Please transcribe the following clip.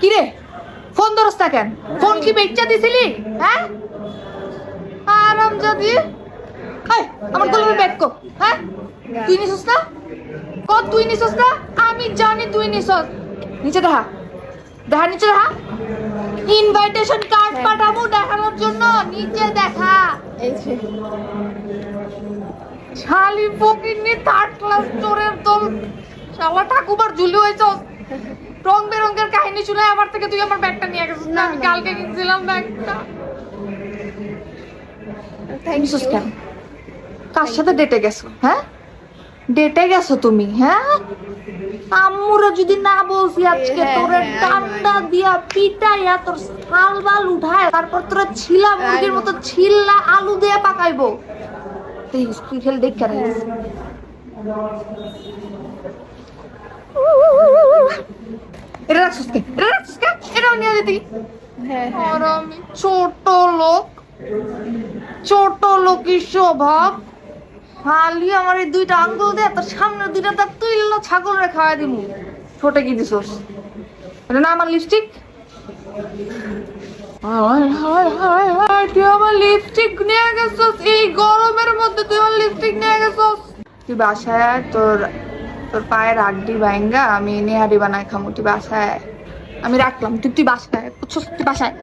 কিরে? ফোন ধরস না কেন? ফোন কি বেচা দিছিলি? হ্যাঁ? আরাম যদি আমার কলমে ব্যাগ কো। হ্যাঁ? তুই নিছস না? ক তুই নিছস না? আমি জানি তুই নিছস। নিচে দেখা। দেখা নিচে দেখা। ইনভাইটেশন কার্ড পাঠাবো দেখানোর জন্য। নিচে দেখা। শালি ফকিন্নি থার্ড ক্লাস চোরের দল। শালা ঠাকুমার ঝুলি হয়েছ। রং বেরঙের কাহিনী শুনে আমার থেকে তুই আমার ব্যাগটা নিয়ে গেছিস না? আমি কালকে কিনছিলাম ব্যাগটা। কার সাথে ডেটে গেছো? হ্যাঁ? ডেটে গেছো তুমি হ্যাঁ? আম্মুরা যদি না বলছি আজকে হ্যাঁ, তোরে হ্যাঁ, ডান্ডা দিয়া পিটাইয়া তোর শাল বাল উঠায় তারপর তোরা ছিলা মুরগির মতো ছিল্লা আলু দিয়ে পাকাইবো। তুই তুই খেলে দেখ কেন এটা রাখছিস কে এটা রাখছিস কে এটাও নিয়ে যেতে হ্যাঁ হ্যাঁ। আর আমি ছোট লোক ছোট লোকের স্বভাব? খালি আমার এই দুইটা আঙ্গুল তোর সামনে দুইটা তার তুই ছাগল রে খাওয়া দিমু। ছোটে কি দিছস? এটা না আমার লিপস্টিক তুই আমার লিপস্টিক নিয়ে গেছস? এই গরমের মধ্যে তুই আমার লিপস্টিক নিয়ে তুই বাসায় আয়, তোর তোর পায়ের আড্ডি বাইঙ্গা আমি নেহারি বানায় খামো তুই বাসায়। আমি রাখলাম তুই তুই বাসায় আয়, বুঝছস তুই বাসায়।